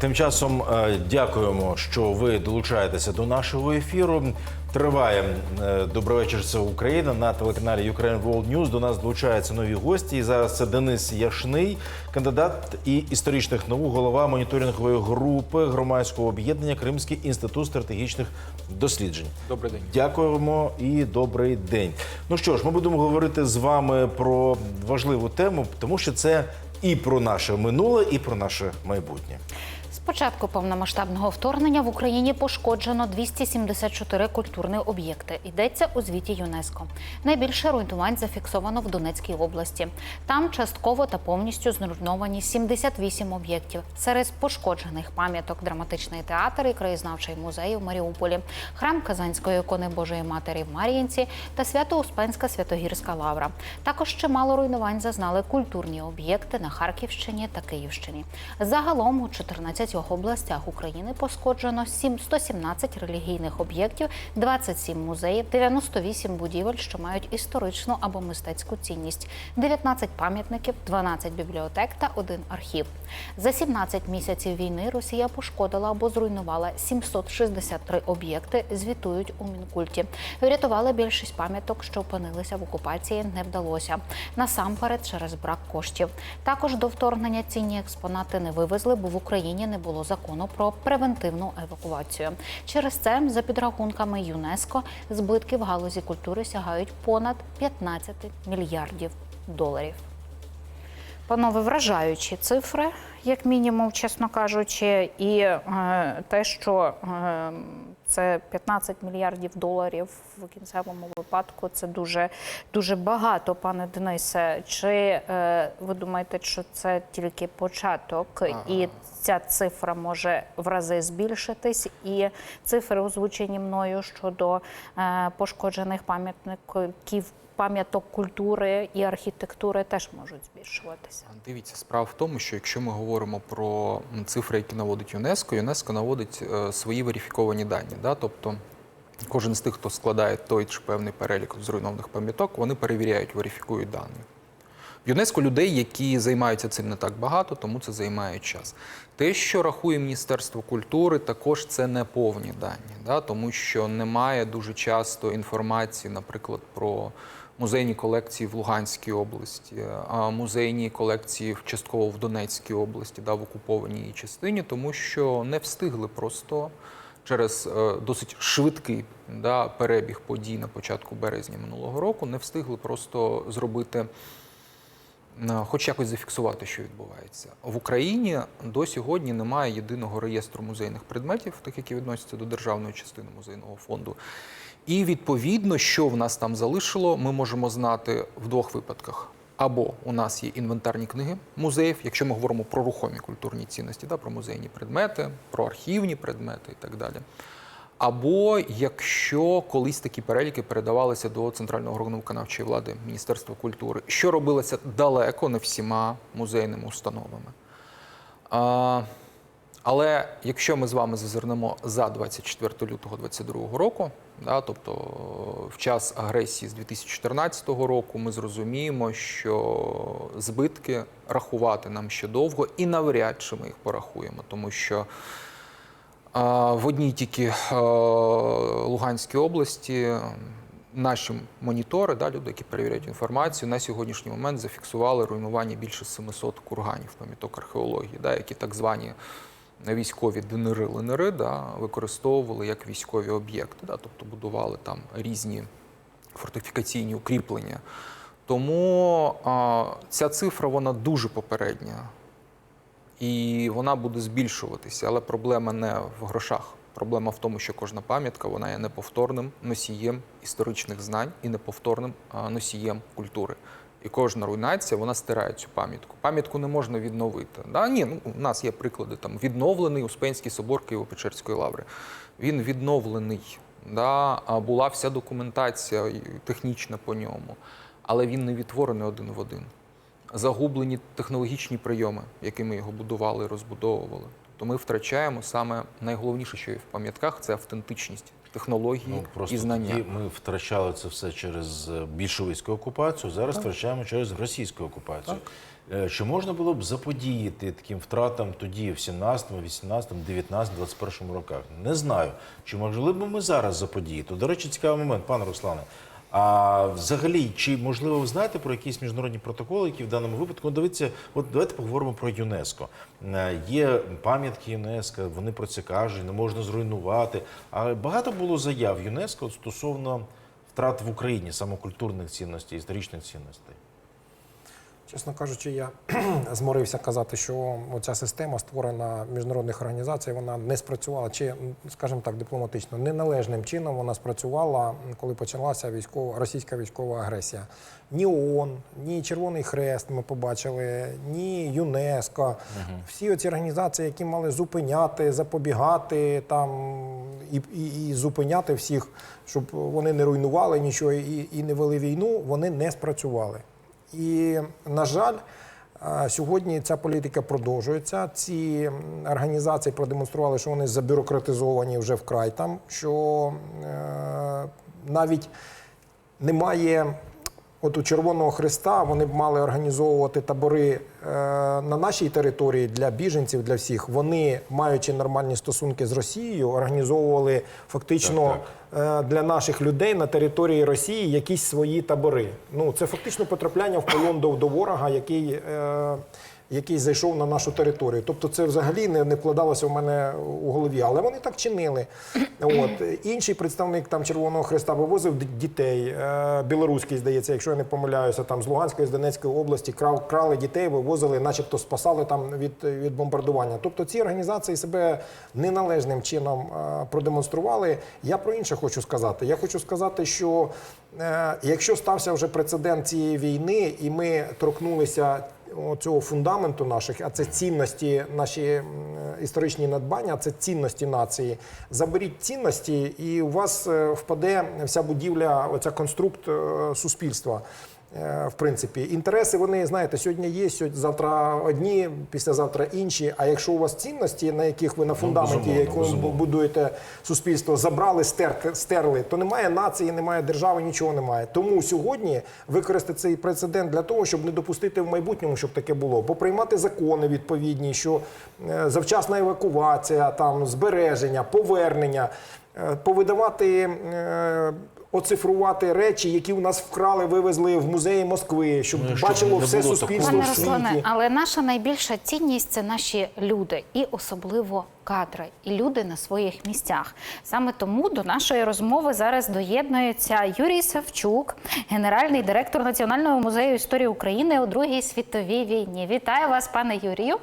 Тим часом е, дякуємо, що ви долучаєтеся до нашого ефіру. Триває е, «Добрий вечір. Це Україна на телеканалі Ukraine World News. До нас долучаються нові гості. І зараз це Денис Яшний, кандидат і історичних наук, голова моніторингової групи громадського об'єднання Кримський інститут стратегічних досліджень. Добрий день. Дякуємо і добрий день. Ну що ж, ми будемо говорити з вами про важливу тему, тому що це і про наше минуле, і про наше майбутнє. Початку повномасштабного вторгнення в Україні пошкоджено 274 культурні об'єкти. Йдеться у звіті ЮНЕСКО. Найбільше руйнувань зафіксовано в Донецькій області. Там частково та повністю зруйновані 78 об'єктів. Серед пошкоджених пам'яток драматичний театр і краєзнавчий музей у Маріуполі, храм Казанської ікони Божої Матері в Мар'їнці та Свято-Успенська Святогірська лавра. Також чимало руйнувань зазнали культурні об'єкти на Харківщині та Київщині. Загалом у 14 областях України пошкоджено 7 117 релігійних об'єктів, 27 музеїв, 98 будівель, що мають історичну або мистецьку цінність, 19 пам'ятників, 12 бібліотек та один архів. За 17 місяців війни Росія пошкодила або зруйнувала 763 об'єкти. Звітують у мінкульті. Врятували більшість пам'яток, що опинилися в окупації, не вдалося. Насамперед через брак коштів. Також до вторгнення цінні експонати не вивезли, бо в Україні не було закону про превентивну евакуацію. Через це, за підрахунками ЮНЕСКО, збитки в галузі культури сягають понад 15 мільярдів доларів. Панове, вражаючі цифри, як мінімум, чесно кажучи, і е, те, що е, це 15 мільярдів доларів в кінцевому випадку, це дуже дуже багато, пане Денисе. Чи е, ви думаєте, що це тільки початок, і ця цифра може в рази збільшитись? І цифри, озвучені мною щодо е, пошкоджених пам'ятників пам'яток культури і архітектури теж можуть збільшуватися. Дивіться, справа в тому, що якщо ми говоримо про цифри, які наводить ЮНЕСКО, ЮНЕСКО наводить е, свої верифіковані дані. Да? Тобто кожен з тих, хто складає той чи певний перелік зруйнованих пам'яток, вони перевіряють, верифікують дані. В ЮНЕСКО людей, які займаються цим не так багато, тому це займає час. Те, що рахує Міністерство культури, також це не повні дані, да? тому що немає дуже часто інформації, наприклад, про музейні колекції в Луганській області, а музейні колекції частково в Донецькій області, да, в окупованій її частині, тому що не встигли просто через е, досить швидкий да, перебіг подій на початку березня минулого року, не встигли просто зробити. е, Хоч якось зафіксувати, що відбувається в Україні. До сьогодні немає єдиного реєстру музейних предметів, тих, які відносяться до державної частини музейного фонду. І відповідно, що в нас там залишило, ми можемо знати в двох випадках. Або у нас є інвентарні книги музеїв, якщо ми говоримо про рухомі культурні цінності, да, про музейні предмети, про архівні предмети і так далі. Або якщо колись такі переліки передавалися до центрального органу виконавчої влади Міністерства культури, що робилося далеко не всіма музейними установами. А, але якщо ми з вами зазирнемо за 24 лютого 2022 року, да, тобто в час агресії з 2014 року, ми зрозуміємо, що збитки рахувати нам ще довго і навряд чи ми їх порахуємо, тому що а, в одній тільки е, Луганській області наші монітори, да, люди, які перевіряють інформацію, на сьогоднішній момент зафіксували руйнування більше 700 курганів пам'яток археології, да, які так звані військові ДНР, ЛНР да, використовували як військові об'єкти, да, тобто будували там різні фортифікаційні укріплення. Тому а, ця цифра вона дуже попередня і вона буде збільшуватися. Але проблема не в грошах. Проблема в тому, що кожна пам'ятка вона є неповторним носієм історичних знань і неповторним носієм культури. І кожна руйнація вона стирає цю пам'ятку. Пам'ятку не можна відновити. Да? Ні, ну, у нас є приклади там відновлений Успенський собор Києво-Печерської лаври. Він відновлений. Да? Була вся документація технічна по ньому, але він не відтворений один в один загублені технологічні прийоми, якими його будували і розбудовували. То ми втрачаємо саме найголовніше, що є в пам'ятках, це автентичність. Технології Ну, і знання. тоді ми втрачали це все через е, більшовицьку окупацію, зараз втрачаємо через російську окупацію. Так. Чи можна було б заподіяти таким втратам тоді, в 17, 18, 19, 21 роках? Не знаю. Чи могли б ми зараз заподіяти? До речі, цікавий момент, пане Руслане. А взагалі, чи можливо ви знаєте про якісь міжнародні протоколи, які в даному випадку ну, дивіться, от давайте поговоримо про ЮНЕСКо. Е, Є пам'ятки ЮНЕСКо, вони про це кажуть, не можна зруйнувати. А багато було заяв ЮНЕСКо стосовно втрат в Україні саме культурних цінностей, історичних цінностей. Чесно кажучи, я зморився казати, що ця система створена міжнародних організацій, вона не спрацювала, чи, скажімо так, дипломатично, неналежним чином вона спрацювала, коли почалася військова російська військова агресія. Ні ООН, ні Червоний Хрест ми побачили, ні ЮНЕСКО. Всі оці організації, які мали зупиняти, запобігати там і, і, і зупиняти всіх, щоб вони не руйнували нічого і, і не вели війну, вони не спрацювали. І, на жаль, сьогодні ця політика продовжується. Ці організації продемонстрували, що вони забюрократизовані вже вкрай там, що е, навіть немає. От у Червоного Христа вони б мали організовувати табори е, на нашій території для біженців, для всіх. Вони, маючи нормальні стосунки з Росією, організовували фактично е, для наших людей на території Росії якісь свої табори. Ну це фактично потрапляння в полон до, до ворога, який. Який зайшов на нашу територію. Тобто це взагалі не, не вкладалося в мене у голові. Але вони так чинили. От. Інший представник там Червоного Христа вивозив дітей, е, білоруський, здається, якщо я не помиляюся, там з Луганської, з Донецької області крав, крали дітей, вивозили, начебто спасали там від, від бомбардування. Тобто ці організації себе неналежним чином е, продемонстрували. Я про інше хочу сказати. Я хочу сказати, що е, якщо стався вже прецедент цієї війни, і ми торкнулися цього фундаменту наших, а це цінності, наші історичні надбання, це цінності нації. Заберіть цінності, і у вас е, впаде вся будівля, оця конструкт е, суспільства. Е, В принципі, інтереси вони знаєте, сьогодні є, сьогодні завтра одні, післязавтра інші. А якщо у вас цінності, на яких ви на фундаменті, безумовно, якому будуєте суспільство, забрали, стерти, стерли, то немає нації, немає держави, нічого немає. Тому сьогодні використати цей прецедент для того, щоб не допустити в майбутньому, щоб таке було, поприймати закони відповідні, що е, завчасна евакуація, там збереження, повернення, е, повидавати. Оцифрувати речі, які у нас вкрали, вивезли в музеї Москви, щоб Ну, бачило все суспільство Пане в світі. Руслане, але наша найбільша цінність це наші люди, і особливо кадри, і люди на своїх місцях. Саме тому до нашої розмови зараз доєднується Юрій Савчук, генеральний директор Національного музею історії України у Другій світовій війні. Вітаю вас, пане Юрію.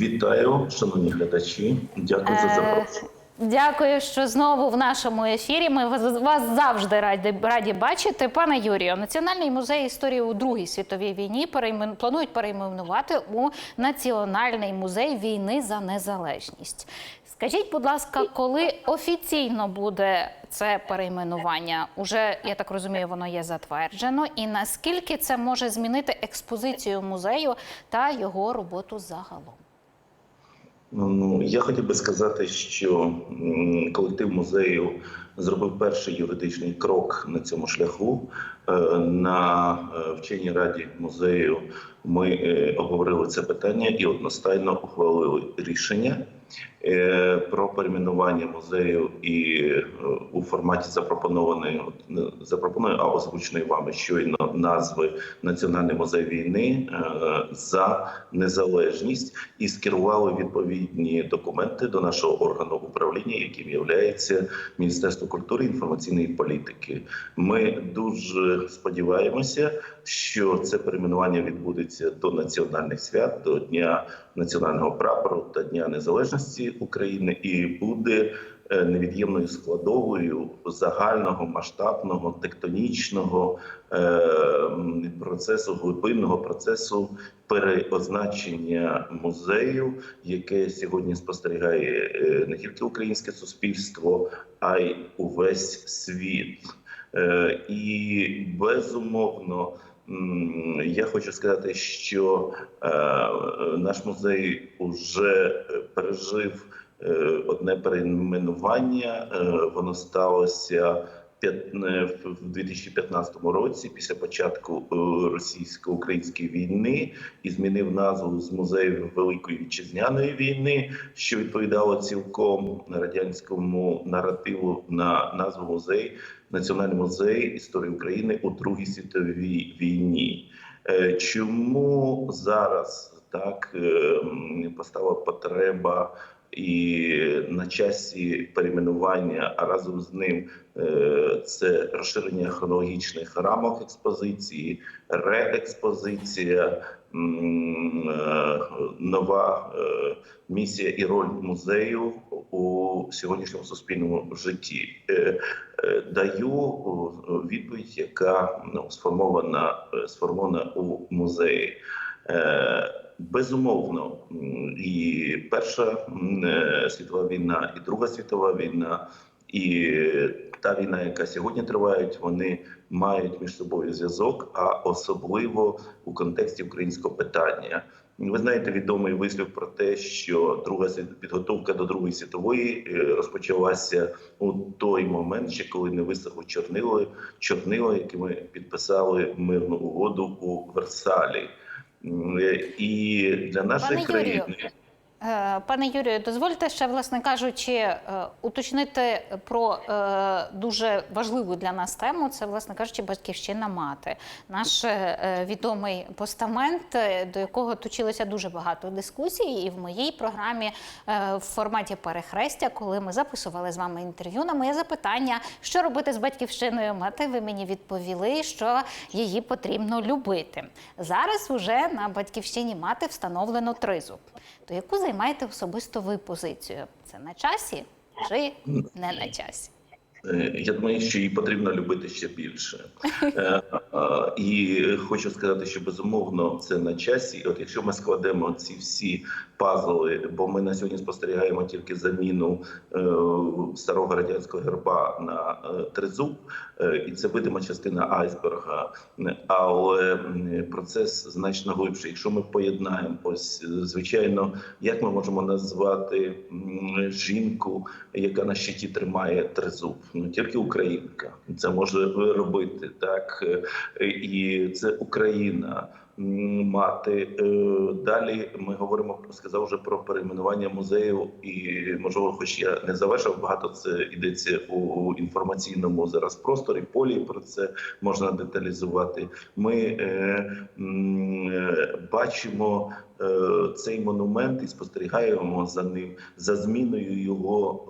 Вітаю, шановні глядачі. Дякую за Е, запрошення. Дякую, що знову в нашому ефірі. Ми вас, завжди раді, раді бачити. Пане Юрію, Національний музей історії у Другій світовій війні переймен... планують перейменувати у Національний музей війни за незалежність. Скажіть, будь ласка, коли офіційно буде це перейменування? Уже я так розумію, воно є затверджено. І наскільки це може змінити експозицію музею та його роботу загалом? Ну, я хотів би сказати, що колектив музею зробив перший юридичний крок на цьому шляху. Е, На е, вченій раді музею ми е, обговорили це питання і одностайно ухвалили рішення про перейменування музею і е, у форматі запропонованої не запропонованої, а озвученої вами щойно назви Національний музей війни е, за незалежність і скерували відповідні документи до нашого органу управління, яким є Міністерство культури і інформаційної політики. Ми дуже сподіваємося, що це перейменування відбудеться до національних свят, до Дня національного прапору та Дня Незалежності України, і буде е, невід'ємною складовою загального масштабного тектонічного е, процесу, глибинного процесу переозначення музею, яке сьогодні спостерігає е, не тільки українське суспільство, а й увесь світ. І безумовно. Я хочу сказати, що е, наш музей вже пережив е, одне перейменування. Е, Воно сталося в 2015 році, після початку російсько-української війни, і змінив назву з музею Великої вітчизняної війни, що відповідало цілком радянському наративу на назву музей Національний музей історії України у Другій світовій війні. Е, Чому зараз так е, постала потреба і на часі перейменування, а разом з ним е, це розширення хронологічних рамок експозиції, реекспозиція, нова е, місія і роль музею у сьогоднішньому суспільному житті. Е, е, Даю відповідь, яка сформована, е, сформована у музеї. Е, Безумовно, і Перша е, світова війна, і Друга світова війна, і та війна, яка сьогодні триває, вони мають між собою зв'язок, а особливо у контексті українського питання. Ви знаєте відомий вислів про те, що друга підготовка до Другої світової е, розпочалася у той момент, ще коли не висохло чорнило, чорнило, якими підписали мирну угоду у Версалі. І для нашої країни Пане Юрію, дозвольте ще, власне кажучи, е, уточнити про е, дуже важливу для нас тему. Це, власне кажучи, батьківщина мати. Наш е, відомий постамент, е, до якого точилося дуже багато дискусій, і в моїй програмі е, в форматі перехрестя, коли ми записували з вами інтерв'ю, на моє запитання, що робити з батьківщиною мати, ви мені відповіли, що її потрібно любити. Зараз уже на батьківщині мати встановлено тризуб. То яку займаєте особисто ви позицію? Це на часі чи не на часі? Е, Я думаю, що її потрібно любити ще більше. Е, І хочу сказати, що безумовно це на часі. От якщо ми складемо ці всі пазли, бо ми на сьогодні спостерігаємо тільки заміну е, старого радянського герба на тризуб, і це видима частина айсберга. Але процес значно глибший. Якщо ми поєднаємо ось звичайно, як ми можемо назвати жінку, яка на щиті тримає тризуб? Ну тільки українка це може робити так, Е, і це Україна. Мати Е, далі ми говоримо сказав вже про перейменування музею, і можливо, хоч я не завершив багато. Це йдеться у інформаційному зараз просторі. Полі про це можна деталізувати. Ми е, е, бачимо е, цей монумент і спостерігаємо за ним за зміною його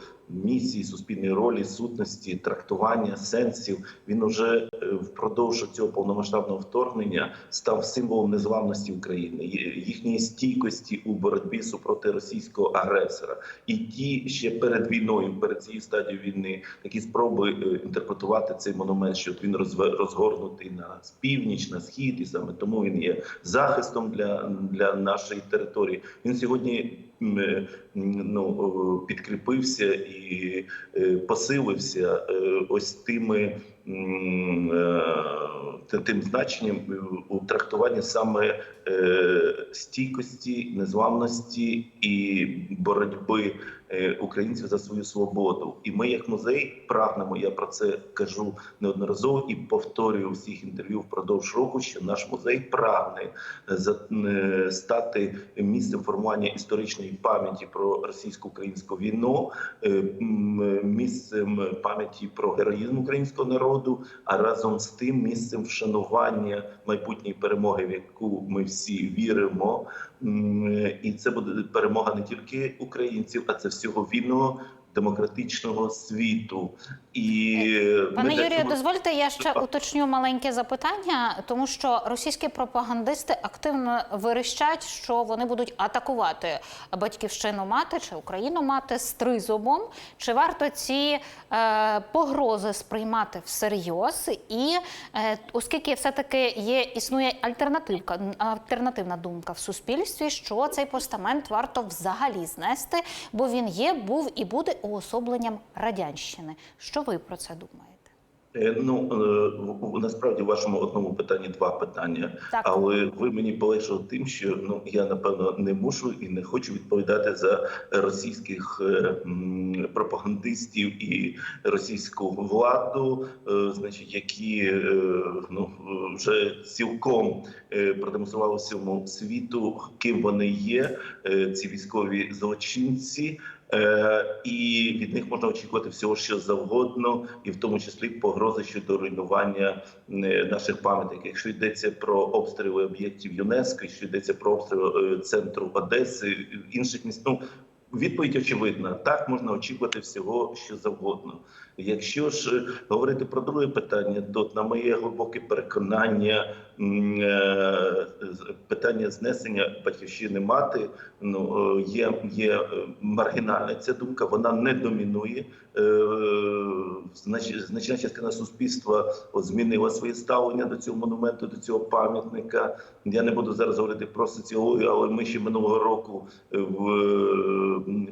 е, місії, суспільної ролі, сутності, трактування сенсів. Він уже е, впродовж цього повномасштабного вторгнення став символом незламності України, їхньої стійкості у боротьбі супроти російського агресора. І ті ще перед війною, перед цією стадією війни, такі спроби е, інтерпретувати цей монумент, що він розгорнутий на північ, на схід, і саме тому він є захистом для, для нашої території. Він сьогодні ну, підкріпився і е, посилився е, ось тими е, тим значенням е, у трактуванні саме е, стійкості, незламності і боротьби е, українців за свою свободу. І ми, як музей, прагнемо. Я про це кажу неодноразово і повторюю всіх інтерв'ю впродовж року, що наш музей прагне за- е, стати місцем формування історичної пам'яті про російсько-українську війну, е, місцем пам'яті про героїзм українського народу, а разом з тим місцем вшанування майбутньої перемоги, в яку ми всі віримо. І це буде перемога не тільки українців, а це всього вільного демократичного світу. І Пане Юрію, цього- дозвольте, я ще уточню маленьке запитання, тому що російські пропагандисти активно вирощать, що вони будуть атакувати батьківщину мати чи Україну мати з тризубом. Чи варто ці е, погрози сприймати всерйоз? І е, оскільки все-таки є існує альтернативка, альтернативна думка в суспільстві, що цей постамент варто взагалі знести, бо він є, був і буде уособленням радянщини. Що ви про це думаєте? Е, Ну е, насправді в вашому одному питанні два питання. Так. Але ви мені полегшили тим, що ну я напевно не мушу і не хочу відповідати за російських е, пропагандистів і російську владу, значить, які ну вже цілком продемонстрували всьому світу, ким вони є, ці військові злочинці. Е, і від них можна очікувати всього, що завгодно, і в тому числі погрози щодо руйнування е, наших пам'ятників. Якщо йдеться про обстріли об'єктів ЮНЕСКО, якщо йдеться про обстріли е, центру Одеси, інших міст, ну відповідь очевидна: так можна очікувати всього, що завгодно. Якщо ж е, говорити про друге питання, то на моє глибоке переконання е, питання знесення батьківщини мати ну е, є, є маргінальна. Ця думка вона не домінує. Значна частина суспільства змінила своє ставлення до цього монументу, до цього пам'ятника. Я не буду зараз говорити про соціологію, але ми ще минулого року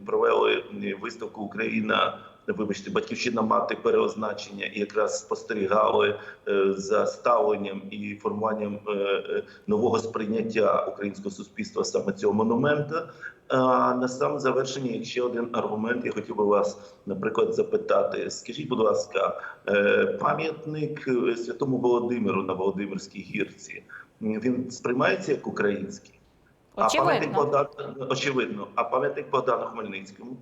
провели виставку Україна. Вибачте, батьківщина мати переозначення і якраз спостерігали е, за ставленням і формуванням е, е, нового сприйняття українського суспільства саме цього монумента. А на саме завершення, ще один аргумент, я хотів би вас, наприклад, запитати. Скажіть, будь ласка, пам'ятник святому Володимиру на Володимирській гірці він сприймається як український? А пам'ятник Очевидно. Богдан очевидно, а пам'ятник Богдану Хмельницькому.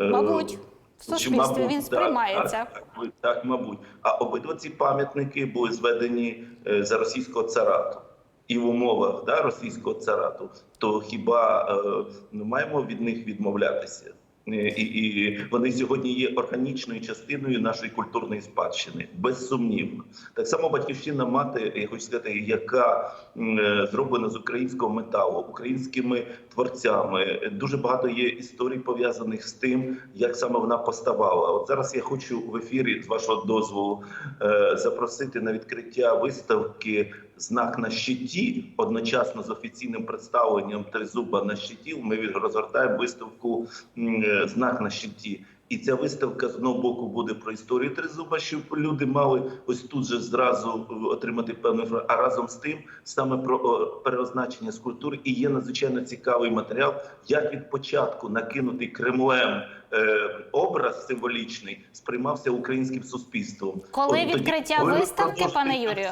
Мабуть, в суспільстві він сприймається. Так, так, так, мабуть. А обидва ці пам'ятники були зведені е, за російського царату. І в умовах да, російського царату, то хіба е, ми маємо від них відмовлятися? Е, І, і вони сьогодні є органічною частиною нашої культурної спадщини, безсумнівно. Так само батьківщина мати, я хочу сказати, яка е, зроблена з українського металу, українськими творцями. Дуже багато є історій пов'язаних з тим, як саме вона поставала. От зараз я хочу в ефірі, з вашого дозволу, е, запросити на відкриття виставки знак на щиті одночасно з офіційним представленням тризуба на щиті. Ми розгортаємо виставку знак на щиті. І ця виставка з одного боку буде про історію тризуба, щоб люди мали ось тут же зразу е, отримати певну. А разом з тим саме про переозначення скульптур і є надзвичайно цікавий матеріал, як від початку накинутий Кремлем е, образ символічний сприймався українським суспільством. Коли От відкриття ви виставки, пане Юрію?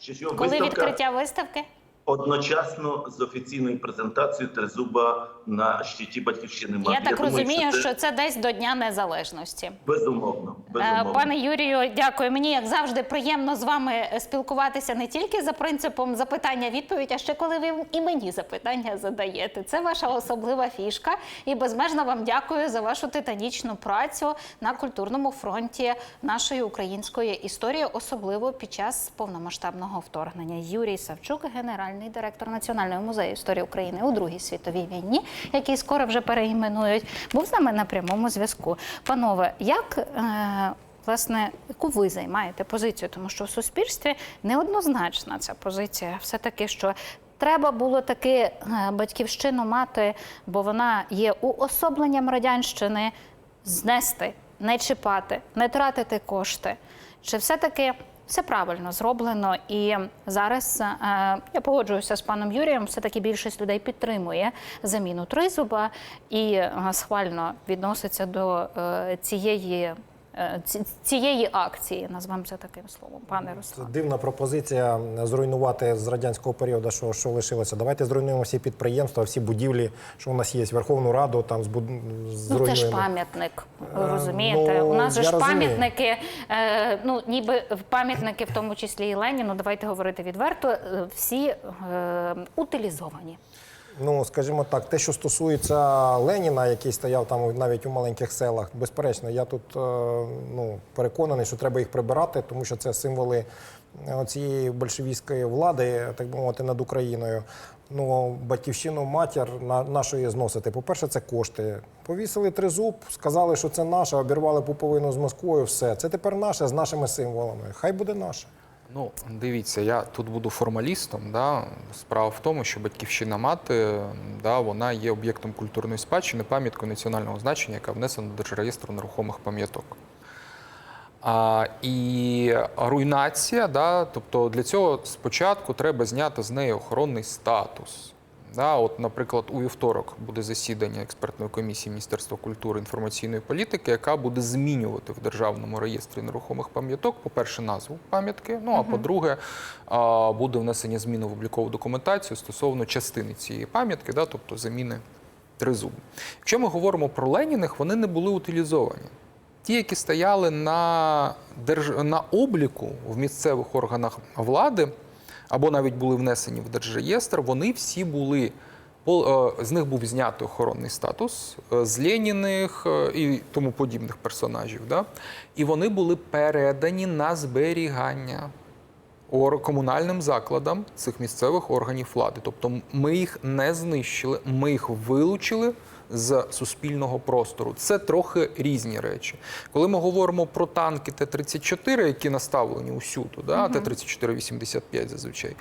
Що, що, Коли виставка відкриття виставки? Одночасно з офіційною презентацією тризуба на щиті батьківщини. Я так думаю, розумію, це що це десь до Дня Незалежності. безумовно. Е, безумовно. Пане Юрію, дякую. Мені як завжди приємно з вами спілкуватися не тільки за принципом запитання-відповідь, а ще коли ви і мені запитання задаєте. Це ваша особлива фішка. І безмежно вам дякую за вашу титанічну працю на культурному фронті нашої української історії, особливо під час повномасштабного вторгнення. Юрій Савчук, генеральний директор Національного музею історії України у Другій світовій війні, який скоро вже переіменують, був з нами на прямому зв'язку. Панове, як е, власне яку ви займаєте позицію? Тому що в суспільстві неоднозначна ця позиція. Все таки, що треба було таки е, батьківщину мати, бо вона є уособленням радянщини, знести, не чіпати, не тратити кошти. Чи все-таки все правильно зроблено? І зараз е, я погоджуюся з паном Юрієм. Все таки більшість людей підтримує заміну тризуба і е, схвально відноситься до е, цієї. Е, ці- Цієї акції назвемо це таким словом, пане Це дивна пропозиція зруйнувати з радянського періоду, що, що лишилося. Давайте зруйнуємо всі підприємства, всі будівлі, що у нас є, Верховну Раду, там збуд... Ну це ж пам'ятник. Е, розумієте? ну, У нас же ж пам'ятники, е, ну ніби пам'ятники, в тому числі і Леніну. Давайте говорити відверто. Всі утилізовані. Ну, скажімо так, те, що стосується Леніна, який стояв там навіть у маленьких селах, безперечно, я тут е, ну, переконаний, що треба їх прибирати, тому що це символи е, цієї большевістської влади, так би мовити, над Україною. Ну, батьківщину матір на нашої зносити. По-перше, це кошти. Повісили тризуб, сказали, що це наше, обірвали пуповину з Москвою. Все. Це тепер наше з нашими символами. Хай буде наше. Ну, дивіться, я тут буду формалістом. Да? Справа в тому, що батьківщина мати да, вона є об'єктом культурної спадщини, пам'яткою національного значення, яка внесена до Держреєстру нерухомих пам'яток. А, і руйнація, да, тобто для цього спочатку треба зняти з неї охоронний статус. Да, от, наприклад, у вівторок буде засідання експертної комісії Міністерства культури і інформаційної політики, яка буде змінювати в державному реєстрі нерухомих пам'яток, по-перше, назву пам'ятки. Ну а по-друге, буде внесення зміни в облікову документацію стосовно частини цієї пам'ятки, да, тобто заміни тризуб. Якщо ми говоримо про Леніних, вони не були утилізовані. Ті, які стояли на, держ... на обліку в місцевих органах влади, або навіть були внесені в держреєстр, вони всі були. е, З них був знятий охоронний статус е, з Леніних е, і тому подібних персонажів. Да? І вони були передані на зберігання комунальним закладам цих місцевих органів влади. Тобто ми їх не знищили, ми їх вилучили з суспільного простору. Це трохи різні речі. Коли ми говоримо про танки Т-34, які наставлені усюду, да, Т-34-85 зазвичай.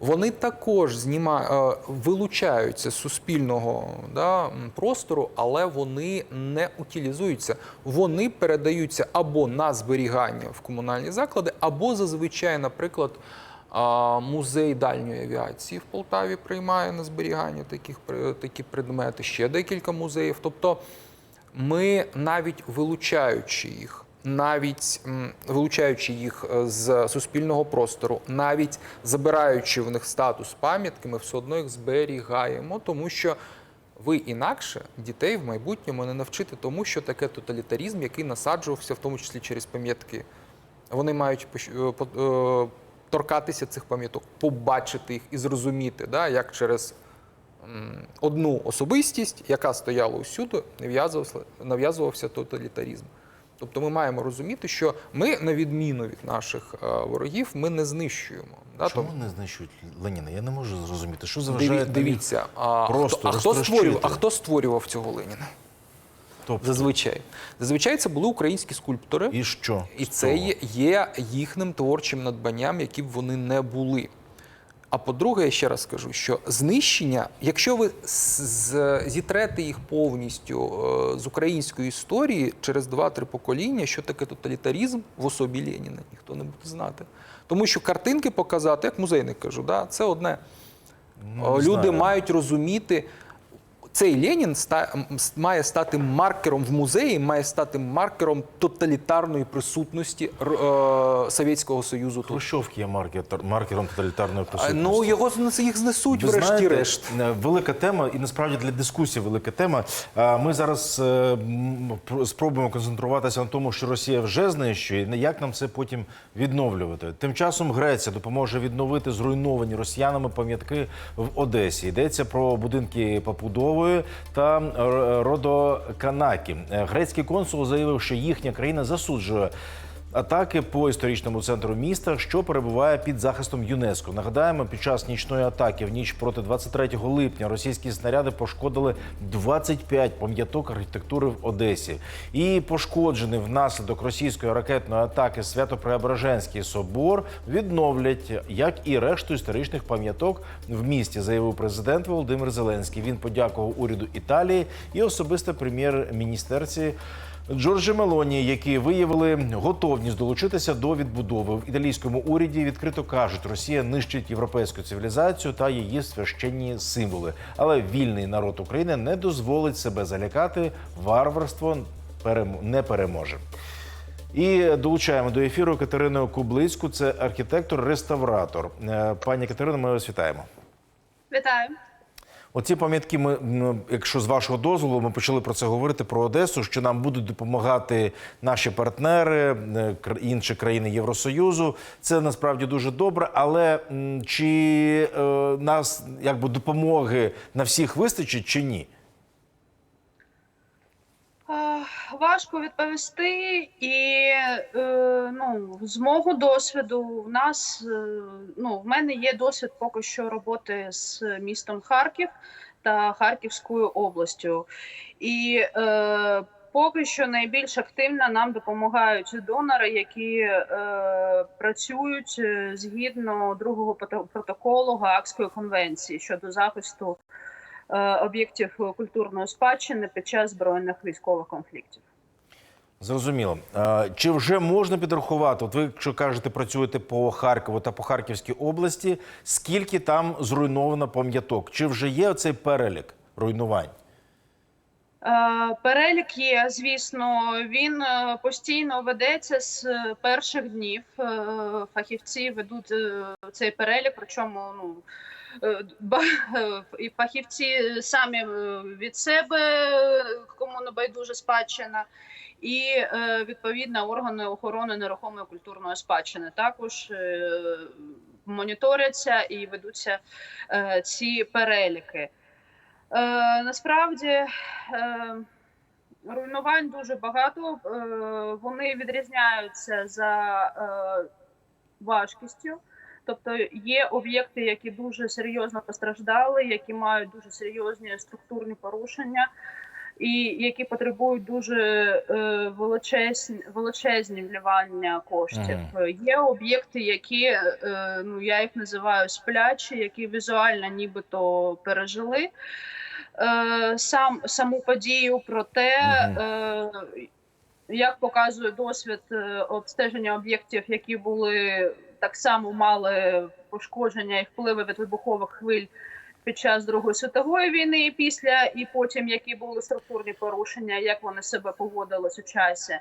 Вони також зніма... е, вилучаються з суспільного да, простору, але вони не утилізуються. Вони передаються або на зберігання в комунальні заклади, або зазвичай, наприклад, музей дальньої авіації в Полтаві приймає на зберігання таких такі предмети, ще декілька музеїв. Тобто ми навіть вилучаючи їх, навіть вилучаючи їх е, з суспільного простору, навіть забираючи в них статус пам'ятки, ми все одно їх зберігаємо, тому що ви інакше дітей в майбутньому не навчите тому, що таке тоталітарізм, який насаджувався в тому числі через пам'ятки. Вони мають е, е, торкатися цих пам'яток, побачити їх і зрозуміти, да, як через одну особистість, яка стояла усюди, нав'язувався, нав'язувався тоталітарізм. Тобто ми маємо розуміти, що ми, на відміну від наших е, ворогів, ми не знищуємо. Чому не знищують Леніна? Я не можу зрозуміти, що заважає дивіться, а, просто а, хто створював, а хто створював цього Леніна? Тобто, Зазвичай. Зазвичай це були українські скульптори. і що? І це є, є їхнім творчим надбанням, які б вони не були. А по-друге, я ще раз скажу, що знищення, якщо ви зітрете їх повністю е, з української історії через 2-3 покоління, що таке тоталітарізм в особі Леніна, ніхто не буде знати. Тому що картинки показати, як музейник кажу, да, це одне. Ну, Е, Люди знаю. мають розуміти. Цей Ленін має стати маркером в музеї, має стати маркером тоталітарної присутності е, Совєтського Союзу. Хрущовки є маркер, маркером тоталітарної присутності. Ну його їх знесуть, врешті-решт. е, велика тема, і насправді для дискусії велика тема. А Ми зараз е, спробуємо концентруватися на тому, що Росія вже знищує, і як нам це потім відновлювати. Тим часом Греція допоможе відновити зруйновані росіянами пам'ятки в Одесі. Йдеться про будинки Папудової та Родоканакі. Грецький консул заявив, що їхня країна засуджує. Атаки по історичному центру міста, що перебуває під захистом ЮНЕСКО. Нагадаємо, під час нічної атаки в ніч проти 23 липня російські снаряди пошкодили 25 пам'яток архітектури в Одесі. І пошкоджений внаслідок російської ракетної атаки Свято-Преображенський собор відновлять, як і решту історичних пам'яток в місті, заявив президент Володимир Зеленський. Він подякував уряду Італії і особисто прем'єр-міністерці. Джорджі Мелоні, які виявили готовність долучитися до відбудови в італійському уряді, відкрито кажуть, Росія нищить європейську цивілізацію та її священні символи. Але вільний народ України не дозволить себе залякати. Варварство не переможе. І долучаємо до ефіру Катерину Кублицьку. Це архітектор-реставратор. Е, Пані Катерино, ми вас вітаємо. Вітаю. Оці пам'ятки, ми, якщо з вашого дозволу, ми почали про це говорити про Одесу, що нам будуть допомагати наші партнери, е, інші країни Євросоюзу. Це насправді дуже добре. Але чи е, нас якби допомоги на всіх вистачить, чи ні? Е, Важко відповісти, і е, ну, з мого досвіду в нас е, ну, в мене є досвід поки що роботи з містом Харків та Харківською областю. І е, поки що найбільш активно нам допомагають донори, які е, працюють е, згідно другого протоколу Гаагської конвенції щодо захисту е, об'єктів культурної спадщини під час збройних військових конфліктів. Зрозуміло. Е, Чи вже можна підрахувати? От ви, якщо кажете, працюєте по Харкову та по Харківській області, скільки там зруйновано пам'яток? Чи вже є оцей перелік руйнувань? Е, Перелік є, звісно, він е, постійно ведеться з перших днів. Фахівці ведуть цей перелік, причому ну. Е, І фахівці самі е, від себе, кому не байдуже спадщина, і е, відповідно органи охорони нерухомої культурної спадщини також моніторяться і ведуться ці переліки. Насправді руйнувань дуже багато. Вони відрізняються за важкістю. Тобто є об'єкти, які дуже серйозно постраждали, які мають дуже серйозні структурні порушення, і які потребують дуже е, величезні, величезні вливання коштів. Е, Є об'єкти, які е, ну я їх називаю сплячі, які візуально нібито пережили е, сам саму подію, проте. Мгм. Е, як показує досвід е, обстеження об'єктів, які були так само мали пошкодження і впливи від вибухових хвиль під час Другої світової війни і після, і потім які були структурні порушення, як вони себе поводили у часі. Е,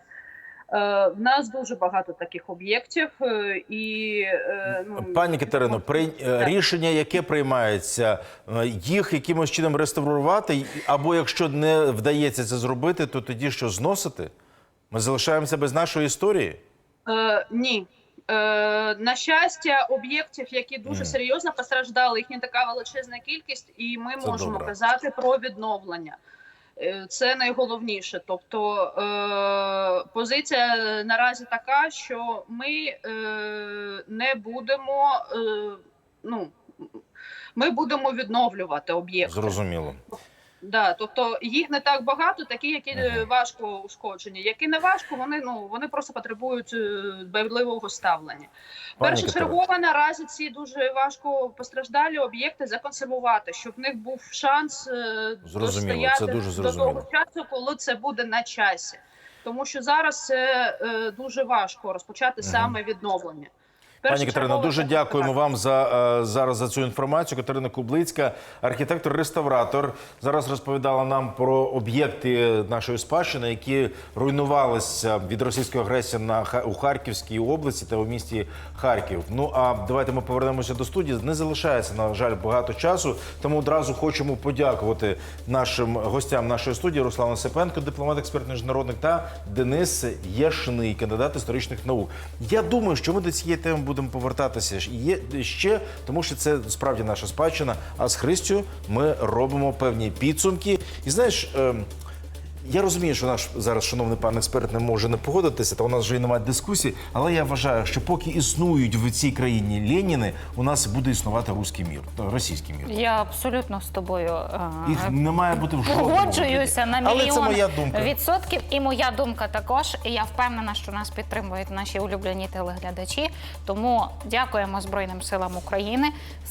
В нас дуже багато таких об'єктів, е, і е, ну Пані Катерино, при Так. рішення, яке приймається, їх якимось чином реставрувати, або якщо не вдається це зробити, то тоді що зносити? Ми залишаємося без нашої історії? Е, ні. Е, на щастя, об'єктів, які дуже серйозно постраждали, їх не така величезна кількість, і ми Це можемо добре. казати про відновлення. Е, Це найголовніше. Тобто е, позиція наразі така, що ми е, не будемо. Е, ну, ми будемо відновлювати об'єкти. Зрозуміло. Да, тобто їх не так багато, такі, які е, Мгм. важко ушкоджені. Які не важко, вони ну вони просто потребують е, дбайливого ставлення. Пані Першочергово наразі ці дуже важко постраждалі об'єкти законсервувати, щоб в них був шанс е, Зрозуміло, це дуже до того часу, коли це буде на часі. Тому що зараз це е, дуже важко розпочати саме відновлення. Пані Першочергово дуже дякуємо вам за е, зараз за цю інформацію. Катерина Кублицька, архітектор-реставратор, зараз розповідала нам про об'єкти нашої спадщини, які руйнувалися від російської агресії на у Харківській області та у місті Харків. Ну а давайте ми повернемося до студії. Не залишається на жаль багато часу, тому одразу хочемо подякувати нашим гостям нашої студії Руслану Сепенко, дипломат, експерт міжнародник та Денис Яшний, кандидат історичних наук. Я думаю, що ми до цієї теми будемо повертатися є ще, тому що це справді наша спадщина. А з Христю ми робимо певні підсумки. І знаєш. Я розумію, що наш зараз шановний пан експерт не може не погодитися, та у нас вже і немає дискусії. Але я вважаю, що поки існують в цій країні Леніни, у нас буде існувати руський мір, російський мір. Я абсолютно з тобою е, Їх не має бути в жодному погоджуюся на мільйон Але це моя думка. відсотків, і моя думка також. І я впевнена, що нас підтримують наші улюблені телеглядачі. Тому дякуємо Збройним силам України.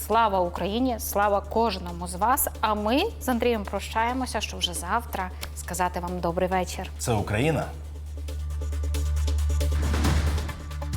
Слава Україні! Слава кожному з вас. А ми з Андрієм прощаємося, що вже завтра сказати вам добрий вечір. Це Україна.